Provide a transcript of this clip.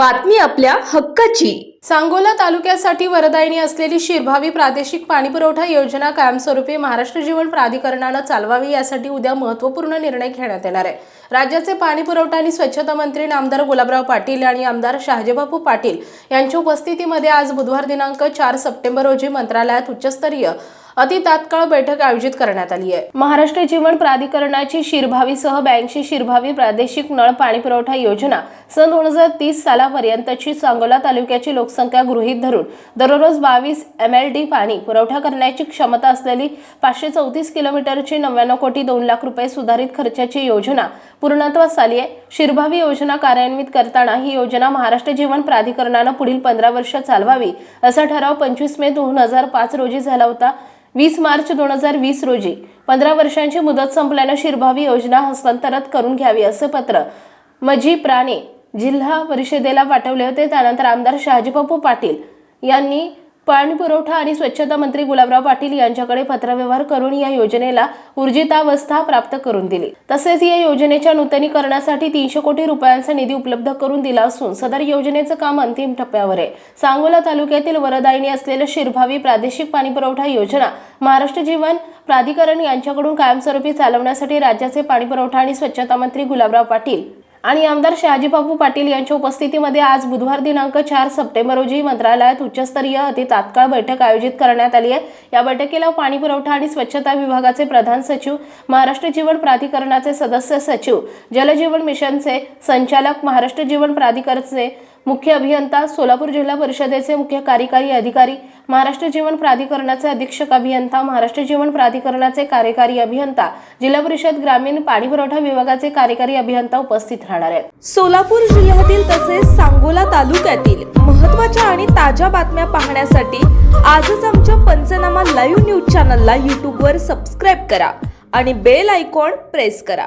बातमी आपल्या हक्काची. सांगोला तालुक्यासाठी वरदायिनी असलेली शिरभावी प्रादेशिक पाणीपुरवठा योजना कायमस्वरूपी महाराष्ट्र जीवन प्राधिकरणानं चालवावी यासाठी उद्या महत्त्वपूर्ण निर्णय घेण्यात येणार आहे. राज्याचे पाणीपुरवठा आणि स्वच्छता मंत्री नामदार गुलाबराव पाटील आणि आमदार शहाजीबापू पाटील यांच्या उपस्थितीमध्ये आज बुधवार दिनांक चार सप्टेंबर रोजी मंत्रालयात उच्चस्तरीय अति तात्काळ बैठक आयोजित करण्यात आली आहे. महाराष्ट्र जीवन प्राधिकरणाची शिरभावीसह ब्याऐंशी शिरभावी प्रादेशिक नळ पाणीपुरवठा योजना सन दोन हजार तीस सालापर्यंतची सांगोला तालुक्याची लोकसंख्या गृहीत धरून दररोज बावीस एम एल डी पाणी पुरवठा करण्याची क्षमता असलेली पाचशे चौतीस किलोमीटरची नव्याण्णव कोटी दोन लाख रुपये सुधारित खर्चाची योजना पूर्णत्वास आली आहे. शिरभावी योजना कार्यान्वित करताना ही योजना महाराष्ट्र जीवन प्राधिकरणानं पुढील पंधरा वर्ष चालवावी असा ठराव पंचवीस मे दोन हजार पाच रोजी झाला होता. वीस मार्च दोन हजार वीस रोजी पंधरा वर्षांची मुदत संपल्यानं शिरभावी योजना हस्तांतरित करून घ्यावी असे पत्र मजी प्राणे जिल्हा परिषदेला पाठवले होते. त्यानंतर आमदार शहाजीबापू पाटील यांनी पाणी पुरवठा आणि स्वच्छता मंत्री गुलाबराव पाटील यांच्याकडे पत्रव्यवहार करून या योजनेला ऊर्जितावस्था प्राप्त करून दिली. तसेच या योजनेच्या नूतनीकरणासाठी तीनशे कोटी रुपयांचा निधी उपलब्ध करून दिला असून सदर योजनेचं काम अंतिम टप्प्यावर आहे. सांगोला तालुक्यातील वरदायिनी असलेलं शिरभावी प्रादेशिक पाणीपुरवठा योजना महाराष्ट्र जीवन प्राधिकरण यांच्याकडून कायमस्वरूपी चालवण्यासाठी राज्याचे पाणीपुरवठा आणि स्वच्छता मंत्री गुलाबराव पाटील आणि आमदार शहाजीबापू पाटील यांच्या उपस्थितीमध्ये आज बुधवार दिनांक चार सप्टेंबर रोजी मंत्रालयात उच्चस्तरीय अति तात्काळ बैठक आयोजित करण्यात आली आहे. या बैठकीला पाणी पुरवठा आणि स्वच्छता विभागाचे प्रधान सचिव महाराष्ट्र जीवन प्राधिकरणाचे सदस्य सचिव जलजीवन मिशनचे संचालक महाराष्ट्र जीवन प्राधिकरणचे मुख्य अभियंता सोलापूर जिल्हा परिषदेचे मुख्य कार्यकारी अधिकारी महाराष्ट्र जीवन प्राधिकरणाचे अधीक्षक अभियंता महाराष्ट्र जीवन प्राधिकरणाचे कार्यकारी अभियंता जिल्हा परिषद ग्रामीण पाणीपुरवठा विभागाचे कार्यकारी अभियंता उपस्थित राहणार आहेत. सोलापूर जिल्ह्यातील तसेच सांगोला तालुक्यातील महत्त्वाच्या आणि ताज्या बातम्या पाहण्यासाठी आजच आमच्या पंचनामा लाईव्ह न्यूज चॅनलला यूट्यूबवर सबस्क्राईब करा आणि बेल आयकॉन प्रेस करा.